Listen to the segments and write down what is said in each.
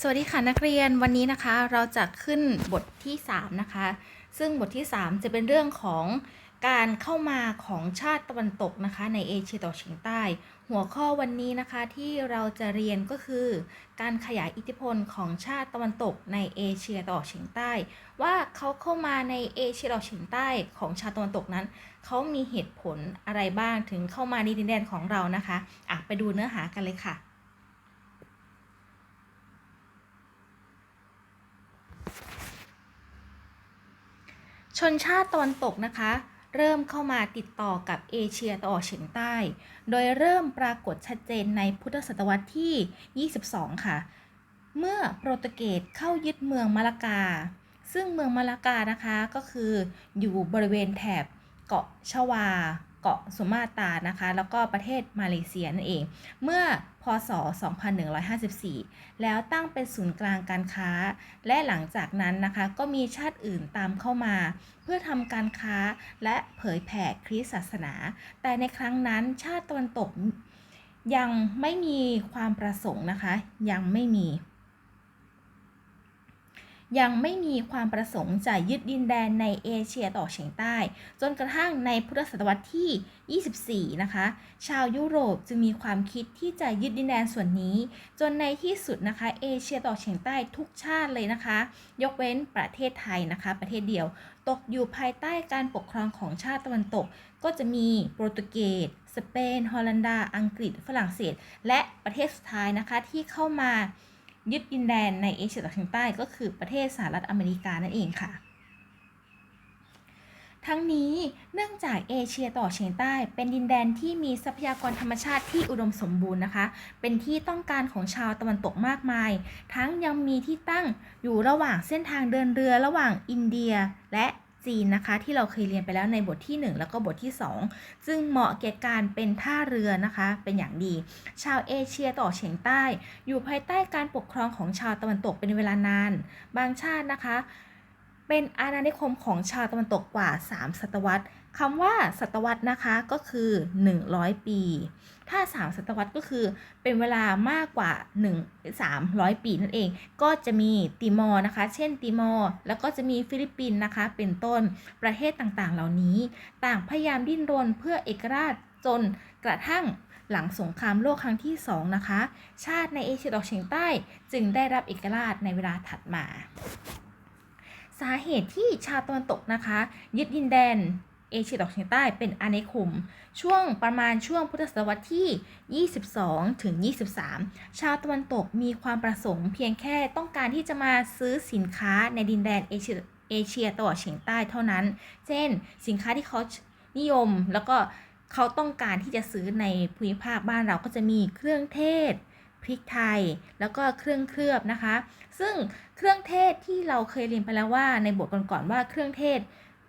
สวัสดีค่ะนักเรียนวันนี้นะคะเราจะขึ้นบทที่ 3 นะคะ ซึ่งบทที่ 3 จะเป็นเรื่องของการเข้ามาของชาติตะวันตกนะคะในเอเชียตะวันออกเฉียงใต้ หัวข้อวันนี้นะคะที่เราจะเรียนก็คือ การขยายอิทธิพลของชาติตะวันตกในเอเชียตะวันออกเฉียงใต้ ว่าเขาเข้ามาในเอเชียตะวันออกเฉียงใต้ของชาติตะวันตกนั้น เขามีเหตุผลอะไรบ้างถึงเข้ามาในดินแดนของเรานะคะอะไปดูเนื้อหากันเลยค่ะ ชนชาติตะวันตกนะคะ เริ่มเข้ามาติดต่อกับเอเชียตะวันออกเฉียงใต้ โดยเริ่มปรากฏชัดเจนในพุทธศตวรรษที่ 22 ค่ะ เมื่อโปรตุเกสเข้ายึดเมืองมาลากา ซึ่งเมืองมาลากานะคะก็คืออยู่บริเวณแถบเกาะชวา เกาะสุมาตานะคะ แล้วก็ประเทศมาเลเซียนั่นเอง เมื่อ พศ 2154 แล้วตั้งเป็นศูนย์กลางการค้า และหลังจากนั้นนะคะก็มีชาติอื่นตามเข้ามา เพื่อทำการค้าและเผยแผ่คริสตศาสนา แต่ในครั้งนั้นชาติตะวันตกยังไม่มีความประสงค์นะคะ ยังไม่มี ยังไม่มีความประสงค์จะยึดดินแดนในเอเชียตะวันอเฉียงใต้ จนกระทั่งในพุทธศตวรรษที่ 24 นะคะ ชาวยุโรปจึงมีความคิดที่จะยึดดินแดนส่วนนี้ จนในที่สุดนะคะเอเชียตะวันอเฉียงใต้ทุกชาติเลยนะคะ ยกเว้นประเทศไทยนะคะ ประเทศเดียว ตกอยู่ภายใต้การปกครองของชาติตะวันตก ก็จะมีโปรตุเกสสเปน ฮอลันดา อังกฤษ ฝรั่งเศส และประเทศสุดท้ายนะคะที่เข้ามา ยึดดินแดนในเอเชียตะวันออกเฉียงใต้ก็คือประเทศสหรัฐอเมริกานั่นเองค่ะ ทั้งนี้เนื่องจากเอเชียตะวันอเฉียงใต้ เป็นดินแดนที่มีทรัพยากรธรรมชาติที่อุดมสมบูรณ์นะคะ เป็นที่ต้องการของชาวตะวันตกมากมาย ทั้งยังมีที่ตั้งอยู่ระหว่างเส้นทางเดินเรือระหว่างอินเดียและ จีนนะคะ ที่เราเคยเรียนไปแล้วในบทที่ 1 แล้วก็บทที่2ซึ่งเหมาะแก่การเป็นท่าเรือนะคะ เป็นอย่างดี ชาวเอเชียต่อเฉียงใต้ อยู่ภายใต้การปกครองของชาวตะวันตกเป็นเวลานาน บางชาตินะคะ เป็นอาณานิคมของชาวตะวันตกกว่า 3 ศตวรรษคำว่าศตวรรษนะคะก็คือ 100 ปี ถ้า 3 ศตวรรษก็คือเป็นเวลามากกว่า 1 300 ปีนั่นเอง ก็จะมีติมอร์นะคะ เช่นติมอร์ แล้วก็จะมีฟิลิปปินส์นะคะ เป็นต้น ประเทศต่างๆ เหล่านี้ ต่างพยายามดิ้นรนเพื่อเอกราชจนกระทั่งหลังสงครามโลกครั้งที่ 2 นะคะ ชาติในเอเชียตะวันออกเฉียงใต้ จึงได้รับเอกราชในเวลาถัดมา สาเหตุที่ชาวตะวันตกนะคะ ยึดดินแดนเอเชียตะวันออกเฉียงใต้เป็นอาณาคม ช่วงประมาณช่วงพุทธศตวรรษที่ 22 ถึง 23 ชาวตะวันตกมีความประสงค์เพียงแค่ต้องการที่จะมาซื้อสินค้าในดินแดนเอเชียเอเชียตะวันออกเฉียงใต้เท่านั้น เช่น สินค้าที่เขานิยมแล้วก็เขาต้องการที่จะซื้อในภูมิภาคบ้านเราก็จะมีเครื่องเทศ พริกไทย แล้วก็เครื่องเคลือบนะคะ ซึ่งเครื่องเทศที่เราเคยเรียนไปแล้วว่าในบทก่อนๆว่าเครื่องเทศ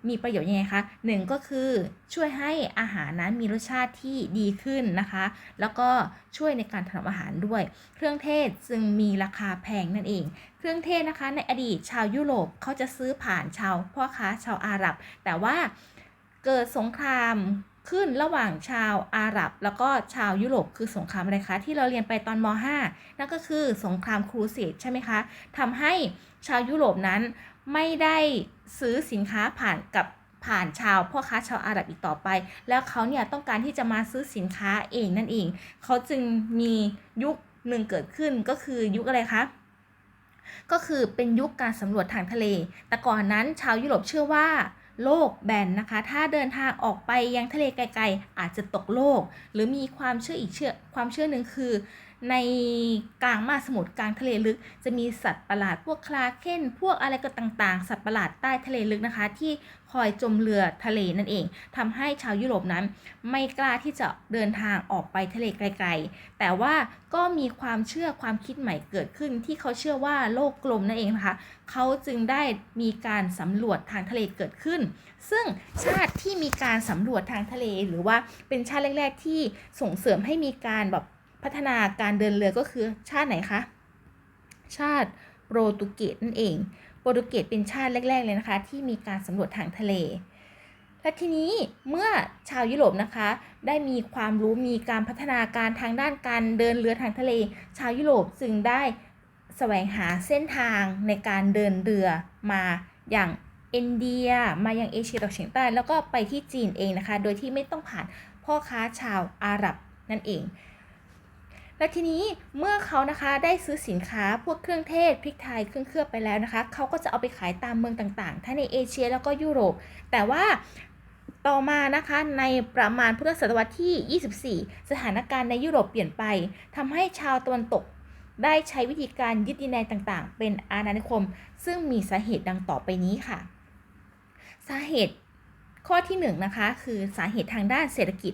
มีประโยชน์ยังไงคะหนึ่งก็คือช่วยให้อาหารนั้นมีรสชาติที่ดีขึ้นนะคะ แล้วก็ช่วยในการทำอาหารด้วย เครื่องเทศจึงมีราคาแพงนั่นเอง เครื่องเทศนะคะในอดีตชาวยุโรปเขาจะซื้อผ่านชาวพ่อค้าชาวอาหรับ แต่ว่าเกิดสงคราม ขึ้นระหว่างชาวอาหรับ แล้วก็ชาวยุโรปคือสงครามอะไรคะ ที่เราเรียนไปตอนม .5 นั่นก็คือสงครามครูเสดใช่ไหมคะทำให้ชาวยุโรปนั้นไม่ได้ซื้อสินค้าผ่านกับผ่านชาวพ่อค้าชาวอาหรับอีกต่อไป แล้วเขาเนี่ยต้องการที่จะมาซื้อสินค้าเองนั่นเอง เขาจึงมียุคหนึ่งเกิดขึ้นก็คือยุคอะไรคะก็คือเป็นยุคการสำรวจทางทะเล แต่ก่อนนั้นชาวยุโรปเชื่อว่า โลกแบนนะคะ ถ้าเดินทางออกไปยังทะเลไกลๆ อาจจะตกโลก หรือมีความเชื่ออีกเชื่อความเชื่อหนึ่งคือ ในกลางมหาสมุทรกลางทะเลลึก จะมีสัตว์ประหลาดพวกคลาเคนพวกอะไรก็ต่างๆ สัตว์ประหลาดใต้ทะเลลึกนะคะ ที่คอยจมเรือทะเลนั่นเองทำให้ชาวยุโรปนั้น ไม่กล้าที่จะเดินทางออกไปทะเลไกล ๆ แต่ว่าก็มีความเชื่อความคิดใหม่เกิดขึ้น ที่เขาเชื่อว่าโลกกลมนั่นเองนะคะเขาจึงได้มีการสำรวจทางทะเลเกิดขึ้น ซึ่งชาติที่มีการสำรวจทางทะเลหรือว่าเป็นชาติแรก ๆ ที่ส่งเสริมให้มีการแบบ พัฒนาการเดินเรือก็คือชาติไหนคะ ชาติโปรตุเกสนั่นเอง โปรตุเกสเป็นชาติแรก ๆ เลยนะคะ ที่มีการสำรวจทางทะเล และทีนี้เมื่อชาวยุโรปนะคะ ได้มีความรู้มีการพัฒนาการทางด้านการเดินเรือทางทะเล ชาวยุโรปจึงได้แสวงหาเส้นทางในการเดินเรือมาอย่างอินเดียมายังเอเชียตะวันออกเฉียงใต้แล้วก็ไปที่จีนเองนะคะ โดยที่ไม่ต้องผ่านพ่อค้าชาวอาหรับนั่นเอง และทีนี้เมื่อเขานะคะได้ซื้อสินค้าพวกเครื่องเทศพริกไทยเครื่องเคลือบไปแล้วนะคะ เขาก็จะเอาไปขายตามเมืองต่างๆทั้งในเอเชียแล้วก็ยุโรป แต่ว่าต่อมานะคะในประมาณพุทธศตวรรษที่ 24 สถานการณ์ในยุโรปเปลี่ยนไปทำให้ชาวตะวันตกได้ใช้วิธีการยึดดินแดนต่างๆ เป็นอาณานิคม ซึ่งมีสาเหตุดังต่อไปนี้ค่ะ สาเหตุข้อที่1นงนะคะคือสาเหตุทางด้านเศรษฐกิจ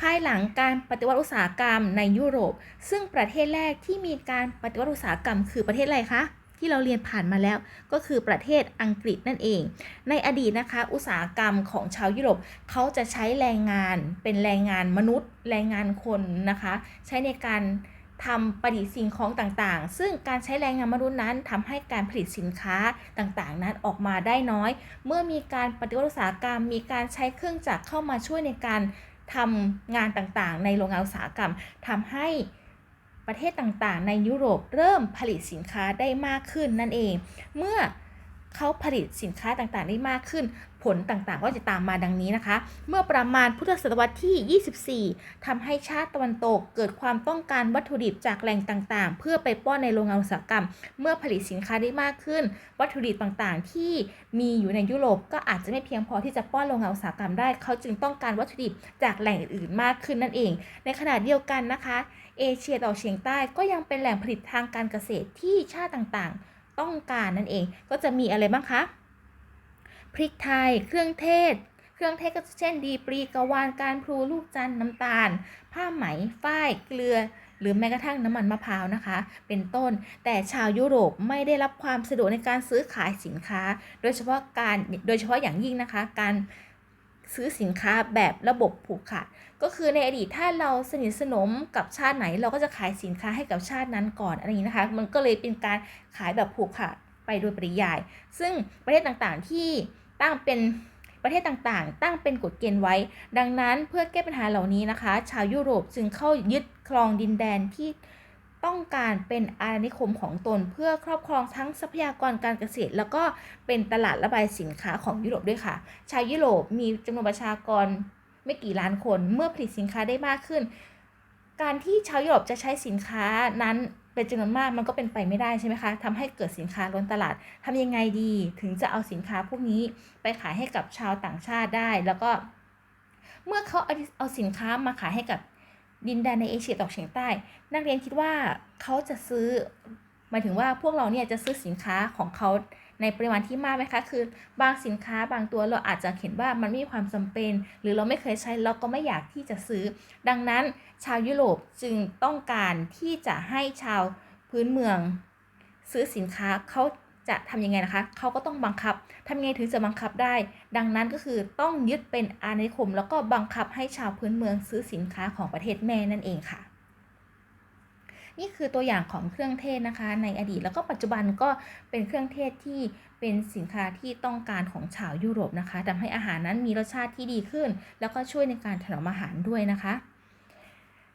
ภายหลังการปฏิวัติอุตสาหกรรมในยุโรป ซึ่งประเทศแรกที่มีการปฏิวัติอุตสาหกรรมคือประเทศอะไรคะที่เราเรียนผ่านมาแล้วก็คือประเทศอังกฤษนั่นเอง ในอดีตนะคะ อุตสาหกรรมของชาวยุโรปเขาจะใช้แรงงานเป็นแรงงานมนุษย์ แรงงานคนนะคะ ใช้ในการทำประดิษฐ์สิ่งของต่างๆ ซึ่งการใช้แรงงานมนุษย์นั้นทำให้การผลิตสินค้าต่างๆ นั้นออกมาได้น้อย เมื่อมีการปฏิวัติอุตสาหกรรม มีการใช้เครื่องจักรเข้ามาช่วยในการ ทำงานต่างๆ ในโรงงานอุตสาหกรรมทำให้ประเทศต่างๆ ในยุโรปเริ่มผลิตสินค้าได้มากขึ้นนั่นเอง เมื่อเขาผลิตสินค้าต่างๆ ได้มากขึ้น ผลต่างๆ ก็จะตามมาดังนี้นะคะ เมื่อประมาณพุทธศตวรรษที่ 24ทำให้ชาติตะวันตกเกิดความต้องการวัตถุดิบจากแหล่งต่างๆ เพื่อไปป้อนในโรงงานอุตสาหกรรม เมื่อผลิตสินค้าได้มากขึ้น วัตถุดิบต่างๆ ที่มีอยู่ในยุโรปก็อาจจะไม่เพียงพอที่จะป้อนโรงงานอุตสาหกรรมได้ เขาจึงต้องการวัตถุดิบจากแหล่งอื่นมากขึ้นนั่นเอง ในขณะเดียวกันนะคะเอเชียตะวันออกเฉียงใต้ก็ยังเป็นแหล่งผลิตทางการเกษตรที่ชาติต่างๆ ต้องการนั่นเองก็จะมีอะไรบ้างคะ พริกไทย เครื่องเทศ เครื่องเทศก็เช่น ดีปรีกะวานการพลูลูกจันน้ำตาล ผ้าไหมฝ้ายเกลือ หรือแม้กระทั่งน้ำมันมะพร้าวนะคะ เป็นต้น แต่ชาวยุโรปไม่ได้รับความสะดวกในการซื้อขายสินค้า โดยเฉพาะการโดยเฉพาะอย่างยิ่งนะคะ การซื้อสินค้าแบบระบบผูกขาดก็คือในอดีตถ้าเราสนิทสนมกับชาติไหน เราก็จะขายสินค้าให้กับชาตินั้นก่อนอะไรอย่างนี้นะคะ มันก็เลยเป็นการขายแบบผูกขาด ไปโดยปริยาย ซึ่งประเทศต่างๆที่ตั้งเป็นประเทศต่างๆ ตั้งเป็นกฎเกณฑ์ไว้ ดังนั้นเพื่อแก้ปัญหาเหล่านี้นะคะ ชาวยุโรปจึงเข้ายึดครองดินแดนที่ต้องการเป็นอาณานิคมของตนเพื่อครอบครองทั้งทรัพยากรการเกษตร แล้วก็เป็นตลาดระบายสินค้าของยุโรปด้วยค่ะ ชาวยุโรปมีจำนวนประชากรไม่กี่ล้านคนเมื่อผลิตสินค้าได้มากขึ้น การที่ชาวยุโรปจะใช้สินค้านั้นเป็นจำนวนมากมันก็เป็นไปไม่ได้ใช่ไหมคะทำให้เกิดสินค้าล้นตลาดทำยังไงดีถึงจะเอาสินค้าพวกนี้ไปขายให้กับชาวต่างชาติได้ แล้วก็ เมื่อเขาเอาเอาสินค้ามาขายให้กับดินแดนในเอเชียตะวันออกเฉียงใต้ นักเรียนคิดว่าเขาจะซื้อ หมายถึงว่าพวกเราเนี่ยจะซื้อสินค้าของเขาในปริมาณที่มากไหมคะ คือบางสินค้าบางตัวเราอาจจะเห็นว่ามันม่มีความจำเป็น หรือเราไม่เคยใช้เราก็ไม่อยากที่จะซื้อ ดังนั้นชาวยุโรปจึงต้องการที่จะให้ชาวพื้นเมือง ซื้อสินค้าเขาจะทำยังไงนะคะ เขาก็ต้องบังคับทำยังไงถึงจะบังคับได้ ดังนั้นก็คือต้องยึดเป็นอาณานิคม แล้วก็บังคับให้ชาวพื้นเมืองซื้อสินค้าของประเทศแม่นั่นเองค่ะ นี่คือตัวอย่างของเครื่องเทศนะคะ ในอดีตแล้วก็ปัจจุบันก็เป็นเครื่องเทศที่เป็นสินค้าที่ต้องการของชาวยุโรปนะคะทำให้อาหารนั้นมีรสชาติที่ดีขึ้น แล้วก็ช่วยในการถนอมอาหารด้วยนะคะ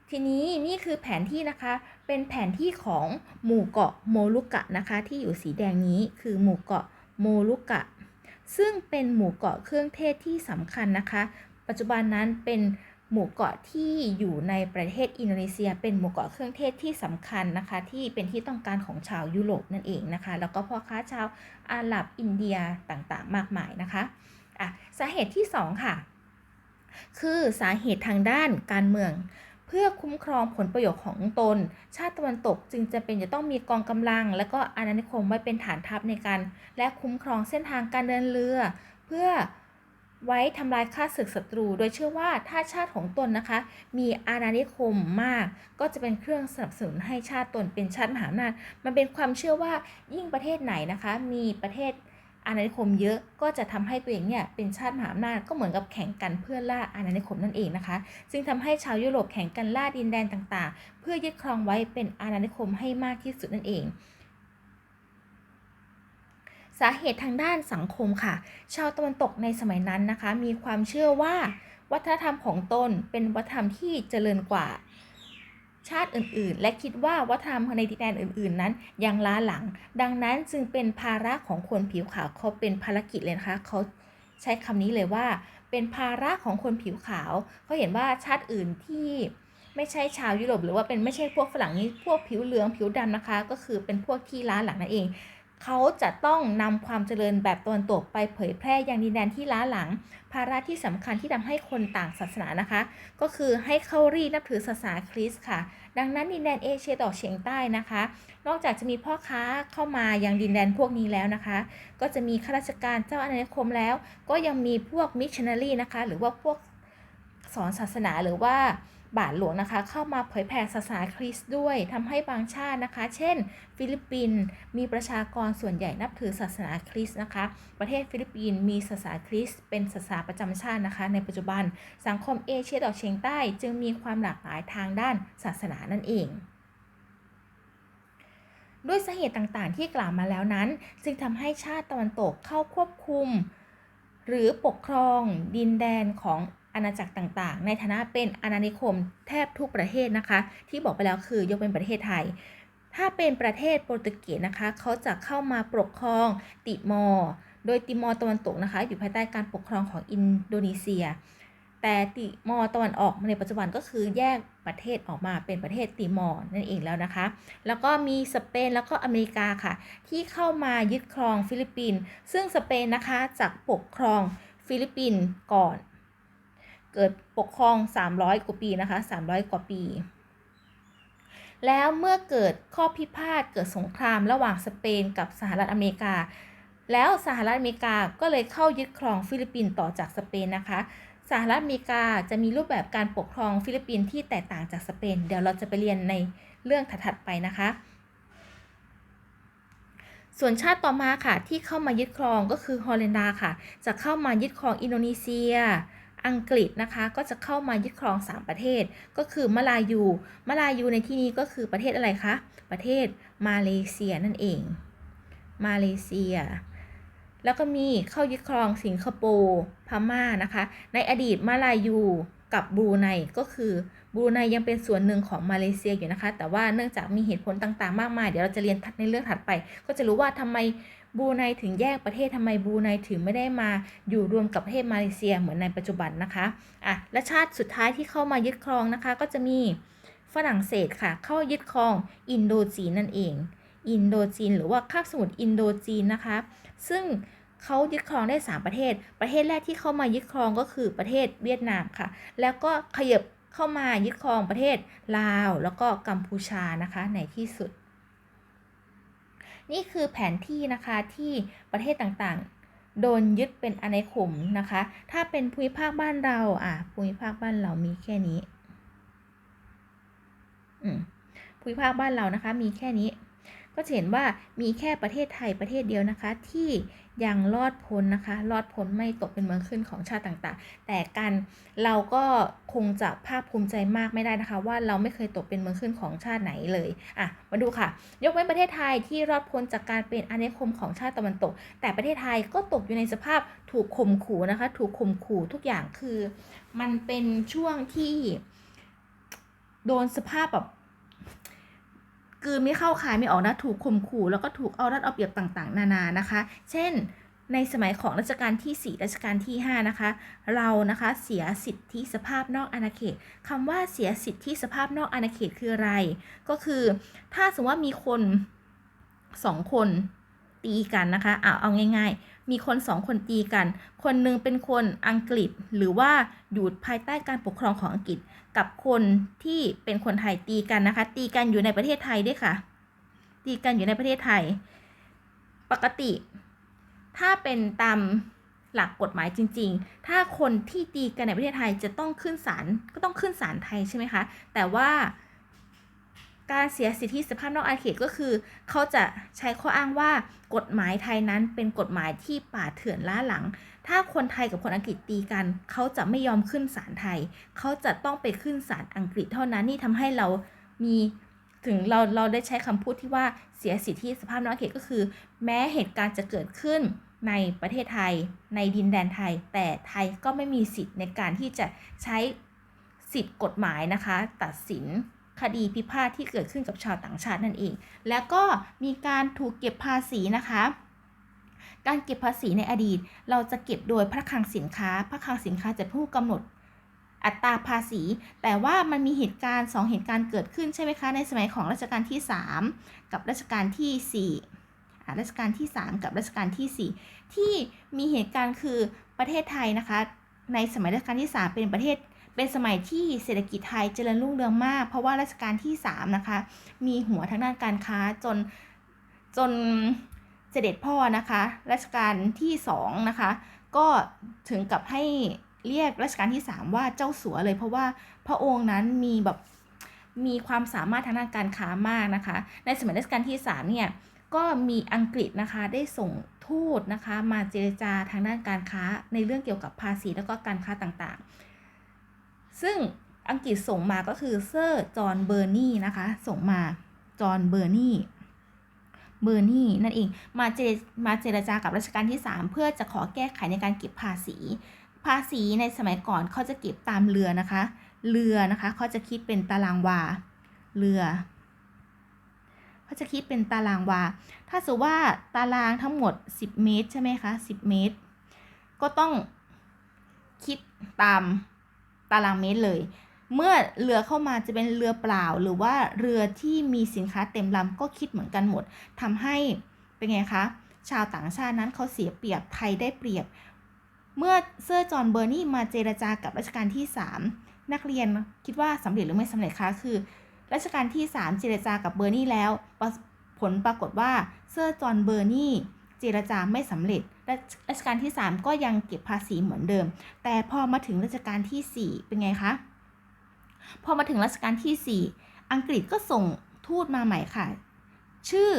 ทีนี้นี่คือแผนที่นะคะเป็นแผนที่ของหมู่เกาะโมลุกะนะคะ ที่อยู่สีแดงนี้คือหมู่เกาะโมลุกะ ซึ่งเป็นหมู่เกาะเครื่องเทศที่สำคัญนะคะ ปัจจุบันนั้นเป็น หมู่เกาะที่อยู่ในประเทศอินโดนีเซีย เป็นหมู่เกาะเครื่องเทศที่สำคัญนะคะ ที่เป็นที่ต้องการของชาวยุโรปนั่นเองนะคะ แล้วก็พ่อค้าชาวอาหรับอินเดียต่างๆ มากมายนะคะอะสาเหตุที่ 2 ค่ะ คือสาเหตุทางด้านการเมือง เพื่อคุ้มครองผลประโยชน์ของตน ชาติตะวันตกจึงจะเป็นจะต้องมีกองกำลัง และก็อาณานิคมไว้เป็นฐานทัพในการ และคุ้มครองเส้นทางการเดินเรือ เพื่อ ไว้ทำลายข้าศึกศัตรู โดยเชื่อว่าถ้าชาติของตนนะคะ มีอาณานิคมมาก ก็จะเป็นเครื่องสนับสนุนให้ชาติตนเป็นชาติมหาอำนาจมันเป็นความเชื่อว่ายิ่งประเทศไหนนะคะ มีประเทศอาณานิคมเยอะก็จะทำให้ตัวเองเนี่ยเป็นชาติมหาอำนาจก็เหมือนกับแข่งกันเพื่อล่าอาณานิคมนั่นเองนะคะจึงทำให้ชาวยุโรปแข่งกันล่าดินแดนต่างๆ เพื่อยึดครองไว้เป็นอาณานิคมให้มากที่สุดนั่นเอง สาเหตุทางด้านสังคมค่ะ ชาวตะวันตกในสมัยนั้นนะคะ มีความเชื่อว่าวัฒนธรรมของตนเป็นวัฒนธรรมที่เจริญกว่า ชาติอื่นๆ และคิดว่าวัฒนธรรมในดินแดนอื่น ๆ นั้นยังล้าหลัง ดังนั้นจึงเป็นภาระของคนผิวขาวเขาเป็นภารกิจเลยนะคะเขาใช้คำนี้เลยว่า เป็นภาระของคนผิวขาวเขาเห็นว่าชาติอื่นที่ไม่ใช่ชาวยุโรปหรือว่าเป็นไม่ใช่พวกฝรั่งนี้พวกผิวเหลืองผิวดำนะคะ ก็คือเป็นพวกที่ล้าหลังนั่นเอง เขาจะต้องนำความเจริญแบบตะวันตกไปเผยแพร่ยังดินแดนที่ล้าหลัง ภาระที่สำคัญที่ทำให้คนต่างศาสนานะคะ ก็คือให้เข้ารีนับถือศาสนาคริสต์ค่ะ ดังนั้นดินแดนเอเชียตะวันออกเฉียงใต้นะคะ นอกจากจะมีพ่อค้าเข้ามายังดินแดนพวกนี้แล้วนะคะ ก็จะมีข้าราชการเจ้าอาณานิคมแล้ว ก็ยังมีพวกมิชชันนารีนะคะ หรือว่าพวกสอนศาสนาหรือว่า บาทหลวงนะคะ เข้ามาเผยแผ่ศาสนาคริสต์ด้วยทำให้บางชาตินะคะ เช่น ฟิลิปปินส์มีประชากรส่วนใหญ่นับถือศาสนาคริสต์นะคะ ประเทศฟิลิปปินส์มีศาสนาคริสต์เป็นศาสนาประจำชาตินะคะ ในปัจจุบันสังคมเอเชียตะวันออกเฉียงใต้จึงมีความหลากหลายทางด้านศาสนานั่นเองด้วยสาเหตุต่างๆ ที่กล่าวมาแล้วนั้น จึงทำให้ชาติตะวันตกเข้าควบคุม หรือปกครองดินแดนของ อาณาจักรต่างๆ ในฐานะเป็นอาณานิคมแทบทุกประเทศนะคะ ที่บอกไปแล้วคือยกเป็นประเทศไทย ถ้าเป็นประเทศโปรตุเกสนะคะเขาจะเข้ามาปกครองติมอร์โดยติมอร์ตะวันตกนะคะอยู่ภายใต้การปกครองของอินโดนีเซีย แต่ติมอร์ตะวันออกในปัจจุบันก็คือแยกประเทศออกมาเป็นประเทศติมอร์นั่นเองแล้วนะคะ แล้วก็มีสเปนแล้วก็อเมริกาค่ะ ที่เข้ามายึดครองฟิลิปปินส์ซึ่งสเปนนะคะจะปกครองฟิลิปปินส์ก่อน เกิดปกครอง 300 กว่าปีนะคะ 300 กว่าปี แล้วเมื่อเกิดข้อพิพาทเกิดสงครามระหว่างสเปนกับสหรัฐอเมริกา แล้วสหรัฐอเมริกาก็เลยเข้ายึดครองฟิลิปปินส์ต่อจากสเปนนะคะสหรัฐอเมริกาจะมีรูปแบบการปกครองฟิลิปปินส์ที่แตกต่างจากสเปน เดี๋ยวเราจะไปเรียนในเรื่องถัดๆไปนะคะ ส่วนชาติต่อมาค่ะที่เข้ามายึดครองก็คือฮอลแลนดาค่ะ จะเข้ามายึดครองอินโดนีเซีย อังกฤษนะคะก็จะเข้ามายึดครอง 3 ประเทศ ก็คือมาลายูมาลายูในที่นี้ก็คือประเทศอะไรคะ ประเทศมาเลเซียนั่นเอง มาเลเซีย แล้วก็มีเข้ายึดครองสิงคโปร์พม่านะคะ ในอดีตมาลายูกับบรูไนก็คือบรูไนยังเป็นส่วนหนึ่งของมาเลเซียอยู่นะคะ แต่ว่าเนื่องจากมีเหตุผลต่างๆ มากมาย เดี๋ยวเราจะเรียนในเรื่องถัดไป ก็จะรู้ว่าทำไม บูไนถึงแยกประเทศทำไมบูไนถึงไม่ได้มาอยู่รวมกับประเทศมาเลเซียเหมือนในปัจจุบันนะคะอะและชาติสุดท้ายที่เข้ามายึดครองนะคะ ก็จะมีฝรั่งเศสค่ะ เข้ายึดครองอินโดจีนนั่นเอง อินโดจีน หรือว่าคาบสมุทรอินโดจีนนะคะ ซึ่งเขายึดครองได้ 3 ประเทศ ประเทศแรกที่เข้ามายึดครองก็คือประเทศเวียดนามค่ะ แล้วก็ขยับเข้ามายึดครองประเทศลาว แล้วก็กัมพูชานะคะในที่สุด นี่คือแผนที่นะคะที่ประเทศต่างๆ โดนยึดเป็นอาณานิคมนะคะ ถ้าเป็นภูมิภาคบ้านเราอะภูมิภาคบ้านเรามีแค่นี้อืมภูมิภาคบ้านเรานะคะมีแค่นี้ ก็จะเห็นว่ามีแค่ประเทศไทยประเทศเดียวนะคะ ที่ยังรอดพ้นนะคะ รอดพ้นไม่ตกเป็นเมืองขึ้นของชาติต่างๆ แต่กันเราก็คงจะภาคภูมิใจมากไม่ได้นะคะ ว่าเราไม่เคยตกเป็นเมืองขึ้นของชาติไหนเลยอะมาดูค่ะ ยกเว้นประเทศไทยที่รอดพ้นจากการเป็นอาณานิคมของชาติตะวันตก แต่ประเทศไทยก็ตกอยู่ในสภาพถูกข่มขู่นะคะ ถูกข่มขู่ทุกอย่างคือ มันเป็นช่วงที่โดนสภาพแบบ กือไม่เข้าขายไม่ออกนะถูกข่มขู่ แล้วก็ถูกเอารัดเอาเปรียบต่างๆ นานานะคะ เช่นในสมัยของรัชกาลที่ 4 รัชกาลที่ 5 นะคะ เรานะคะเสียสิทธิสภาพนอกอาณาเขตคำว่าเสียสิทธิสภาพนอกอาณาเขตคืออะไร ก็คือถ้าสมมติว่ามีคนสองคนตีกันนะคะเอาเอาง่าย ๆ มีคนสองคนตีกัน คนหนึงเป็นคนอังกฤษหรือว่าอยู่ภายใต้การปกครองของอังกฤษ กับคนที่เป็นคนไทยตีกันนะคะ ตีกันอยู่ในประเทศไทยด้วยค่ะ ตีกันอยู่ในประเทศไทย ปกติ ถ้าเป็นตามหลักกฎหมายจริง ๆ ถ้าคนที่ตีกันในประเทศไทยจะต้องขึ้นศาลก็ต้องขึ้นศาลไทยใช่ไหมคะ แต่ว่า การเสียสิทธิสภาพนอกอาณาเขตก็คือ เขาจะใช้ข้ออ้างว่ากฎหมายไทยนั้นเป็นกฎหมายที่ป่าเถื่อนล้าหลัง ถ้าคนไทยกับคนอังกฤษตีกัน เขาจะไม่ยอมขึ้นศาลไทย เขาจะต้องไปขึ้นศาลอังกฤษเท่านั้นนี่ทำให้เรามีถึงเราเราได้ใช้คำพูดที่ว่าเสียสิทธิสภาพนอกอาณาเขตก็คือ แม้เหตุการณ์จะเกิดขึ้นในประเทศไทยในดินแดนไทย แต่ไทยก็ไม่มีสิทธิ์ในการที่จะใช้สิทธิ์กฎหมายนะคะ ตัดสิน คดีพิพาทที่เกิดขึ้นกับชาวต่างชาตินั่นเอง แล้วก็มีการถูกเก็บภาษีนะคะการเก็บภาษีในอดีต เราจะเก็บโดยพระคลังสินค้า พระคลังสินค้าจะผู้กำหนดอัตราภาษี แต่ว่ามันมีเหตุการณ์สองเหตุการณ์เกิดขึ้นใช่ไหมคะ ในสมัยของรัชกาลที่ 3 กับรัชกาลที่4อ่รัชกาลที่ 3 กับรัชกาลที่ 4 ที่มีเหตุการณ์คือประเทศไทยนะคะ ในสมัยรัชกาลที่ 3 เป็นประเทศ เป็นสมัยที่เศรษฐกิจไทยเจริญรุ่งเรืองมาก เพราะว่ารัชกาลที่3นะคะ มีหัวทางด้านการค้าจนจนเสด็จพ่อนะคะรัชกาลที่2นะคะ ก็ถึงกับให้เรียกรัชกาลที่ 3 ว่าเจ้าสัวเลย เพราะว่าพระองค์นั้นมีแบบมีความสามารถทางด้านการค้ามากนะคะ ในสมัยรัชกาลที่3เนี่ยก็มีอังกฤษนะคะได้ส่งทูตนะคะ มาเจรจาทางด้านการค้าในเรื่องเกี่ยวกับภาษีแล้วก็การค้าต่างๆ ซึ่งอังกฤษส่งมาก็คือเซอร์จอห์นเบอร์นีนะคะ ส่งมาจอห์นเบอร์นีเบอร์นีนั่นเองมาเจมาเจรจากับรัชกาลที่ 3 เพื่อจะขอแก้ไขในการเก็บภาษี ภาษีในสมัยก่อนเขาจะเก็บตามเรือนะคะ เรือนะคะเขาจะคิดเป็นตารางวา เรือเขาจะคิดเป็นตารางวา ถ้าสมมติว่าตารางทั้งหมด 10 เมตรใช่ไหมคะ 10 เมตร ก็ต้องคิดตามารางเมตรเลย เมื่อเรือเข้ามาจะเป็นเรือเปล่า หรือว่าเรือที่มีสินค้าเต็มลำก็คิดเหมือนกันหมดทำให้เป็นไงคะ ชาวต่างชาตินั้นเขาเสียเปรียบไทยได้เปรียบ เมื่อเซอร์จอห์นเบอร์นี่มาเจรจากับรัชกาลที่ 3 นักเรียนคิดว่าสำเร็จหรือไม่สำเร็จคะคือรัชกาลที่ 3 เจรจากับเบอร์นี่แล้ว ผลปรากฏว่าเซอร์จอห์นเบอร์นี่เจรจาไม่สำเร็จ รัชกาลที่ 3 ก็ยังเก็บภาษีเหมือนเดิม แต่พอมาถึงรัชกาลที่ 4 เป็นไงคะ พอมาถึงรัชกาลที่ 4 อังกฤษก็ส่งทูตมาใหม่ค่ะ ชื่อ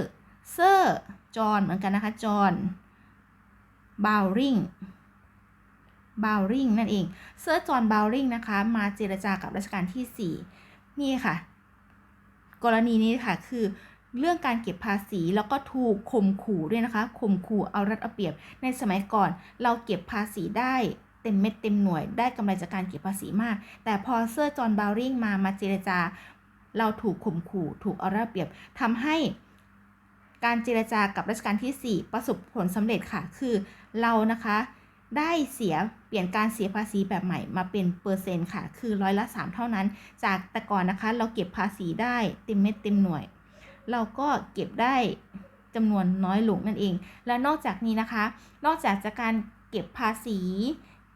เซอร์จอห์นเหมือนกันนะคะ จอห์นบาวริงบาวริงนั่นเอง เซอร์จอห์นบาวริงนะคะ มาเจรจากับรัชกาลที่ 4 นี่ค่ะ กรณีนี้ค่ะคือ เรื่องการเก็บภาษีแล้วก็ถูกข่มขู่ด้วยนะคะข่มขู่เอารัดเอาเปรียบ ในสมัยก่อนเราเก็บภาษีได้เต็มเม็ดเต็มหน่วยได้กำไรจากการเก็บภาษีมาก แต่พอเซอร์จอห์นบาวริงมามาเจรจา เราถูกข่มขู่ถูกเอารัดเอาเปรียบทำให้การเจรจากับรัชกาลที่ 4 ประสบผลสำเร็จค่ะ คือเรานะคะได้เสียเปลี่ยนการเสียภาษีแบบใหม่มาเป็นเปอร์เซ็นต์ค่ะ คือร้อยละ 3 เท่านั้น จากแต่ก่อนนะคะ เราเก็บภาษีได้เต็มเม็ดเต็มหน่วย เราก็เก็บได้จำนวนน้อยลงนั่นเอง และนอกจากนี้นะคะ นอกจากจากการเก็บภาษี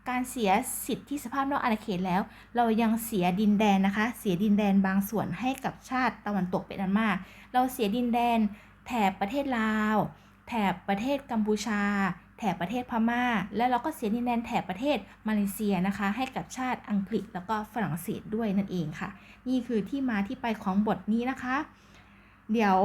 การเสียสิทธิสภาพนอกอาณาเขตแล้ว เรายังเสียดินแดนนะคะ เสียดินแดนบางส่วนให้กับชาติตะวันตกเป็นอันมาก เราเสียดินแดน แถบประเทศลาว แถบประเทศกัมพูชา แถบประเทศพม่า และเราก็เสียดินแดนแถบประเทศมาเลเซียนะคะ ให้กับชาติอังกฤษแล้วก็ฝรั่งเศสด้วยนั่นเองค่ะ นี่คือที่มาที่ไปของบทนี้นะคะ เดี๋ยว